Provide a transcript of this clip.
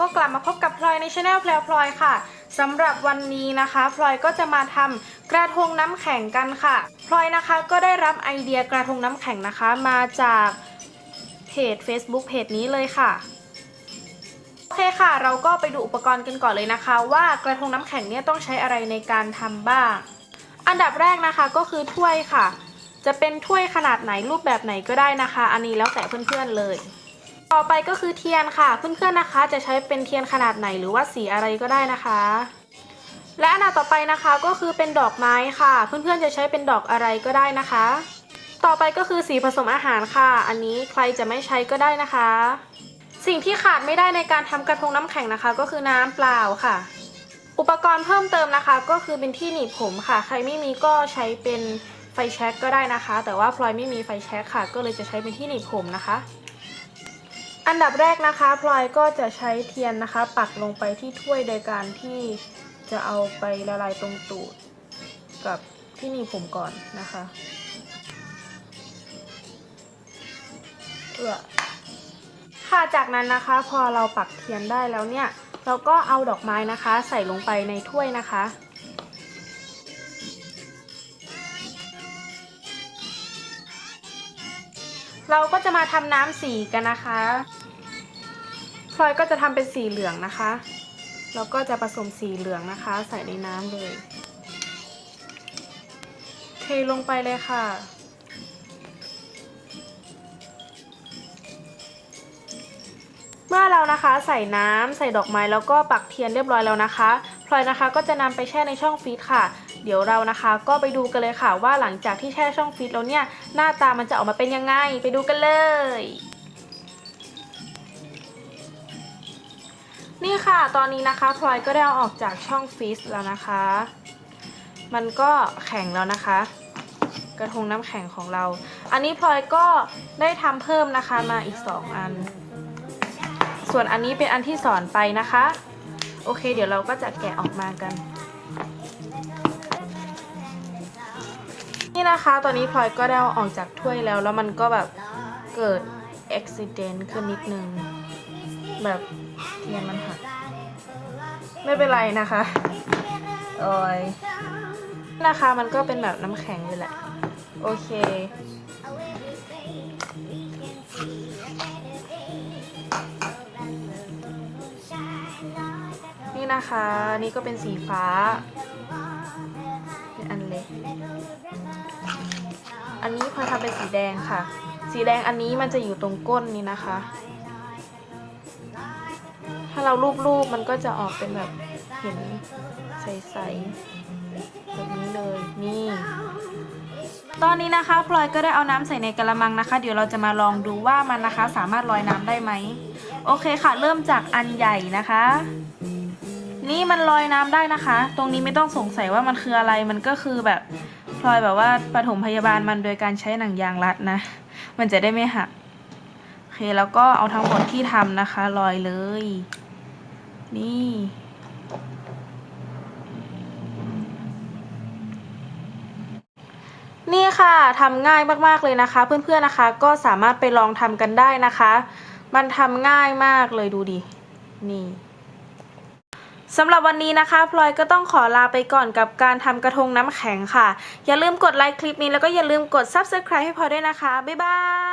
ก็กลับมาพบกับพลอยในช anel แพลวพลอยค่ะสำหรับวันนี้นะคะพลอยก็จะมาทำกระทงน้ำแข็งกันค่ะพลอยนะคะก็ได้รับไอเดียกระทงน้ำแข็งนะคะ มาจากเพจ Facebook เพจนี้เลยค่ะโอเคค่ะ เราก็ไปดูอุปกรณ์กันก่อนเลยนะคะ ว่ากระทงน้ำแข็งเนี่ยต้องใช้อะไรในการทำบ้าง อันดับแรกนะคะก็คือถ้วยค่ะ จะเป็นถ้วยขนาดไหนรูปแบบไหนก็ได้นะคะ อันนี้แล้วแต่เพื่อนๆเลย ต่อไปก็คือเทียนค่ะ เพื่อนๆนะคะ จะใช้เป็นเทียนขนาดไหนหรือว่าสีอะไรก็ได้นะคะ และอันดับต่อไปนะคะก็คือเป็นดอกไม้ค่ะ เพื่อนๆจะใช้เป็นดอกอะไรก็ได้นะคะ ต่อไปก็คือสีผสมอาหารค่ะ อันนี้ใครจะไม่ใช้ก็ได้นะคะ สิ่งที่ขาดไม่ได้ในการทำกระทงน้ำแข็งนะคะ ก็คือน้ำเปล่าค่ะ อุปกรณ์เพิ่มเติมนะคะ ก็คือเป็นที่หนีบผมค่ะ ใครไม่มีก็ใช้เป็นไฟแช็กก็ได้นะคะ แต่ว่าพลอยไม่มีไฟแช็กค่ะ ก็เลยจะใช้เป็นที่หนีบผมนะคะ อันดับแรกนะคะพลอยก็จะใช้เทียนนะคะ ปักลงไปที่ถ้วยโดยการที่จะเอาไปละลายตรงตูดกับที่นีบผมก่อนนะคะเอือค่ะจากนั้นนะคะพอเราปักเทียนได้แล้วเนี่ย เราก็เอาดอกไม้นะคะ ใส่ลงไปในถ้วยนะคะเราก็จะมาทำน้ำสีกันนะคะ พลอยก็จะทำเป็นสีเหลืองนะคะ แล้วก็จะผสมสีเหลืองนะคะ ใส่ในน้ำเลย เทลงไปเลยค่ะเมื่อเรานะคะใส่น้ำใส่ดอกไม้แล้วก็ปักเทียนเรียบร้อยแล้วนะคะพลอยนะคะก็จะนำไปแช่ในช่องฟรีซค่ะ เดี๋ยวเรานะคะ ก็ไปดูกันเลยค่ะว่าหลังจากที่แช่ช่องฟรีซแล้วเนี่ยหน้าตามันจะออกมาเป็นยังไง ไปดูกันเลย นี่ค่ะ ตอนนี้นะคะพลอยก็ได้เอาออกจากช่องฟรีซแล้วนะคะ มันก็แข็งแล้วนะคะ กระทงน้ำแข็งของเรา อันนี้พลอยก็ได้ทำเพิ่มนะคะมาอีก 2 อัน ส่วนอันนี้เป็นอันที่สอนไปนะคะ โอเค เดี๋ยวเราก็จะแกะออกมากัน นี่นะคะ ตอนนี้พลอยก็ได้เอาออกจากถ้วยแล้ว แล้วมันก็แบบเกิดอุบิเหตุขึ้นนิดนึงแบบ เทียนมันหักไม่เป็นไรนะคะโอ้ยนะคะมันก็เป็นแบบน้ำแข็งเลยแหละ โอเค นี่นะคะ นี่ก็เป็นสีฟ้าเป็นอันเล็ก อันนี้พอยทำเป็นสีแดงค่ะ สีแดงอันนี้มันจะอยู่ตรงก้นนี่นะคะ ถ้าเรารูปๆมันก็จะออกเป็นแบบเห็นใสๆแบบนี้เลยนี่ตอนนี้นะคะพลอยก็ได้เอาน้ำใส่ในกระมังนะคะ เดี๋ยวเราจะมาลองดูว่ามันนะคะ สามารถลอยน้ำได้ไหมโอเคค่ะ เริ่มจากอันใหญ่นะคะ นี่มันลอยน้ำได้นะคะ ตรงนี้ไม่ต้องสงสัยว่ามันคืออะไรมันก็คือแบบพลอยแบบว่าปฐมพยาบาลมันโดยการใช้หนังยางรัดนะ มันจะได้ไม่หักโอเคแล้วก็เอาทั้งหมดที่ทำนะคะลอยเลย นี่ นี่ค่ะทำง่ายมากๆเลยนะคะ เพื่อนๆนะคะ ก็สามารถไปลองทำกันได้นะคะ มันทำง่ายมากเลยดูดินี่สำหรับวันนี้นะคะพลอยก็ต้องขอลาไปก่อนกับการทำกระทงน้ำแข็งค่ะ อย่าลืมกดไลค์คลิปนี้แล้วก็อย่าลืมกด subscribe ให้พลอยด้วยนะคะ บ๊ายบาย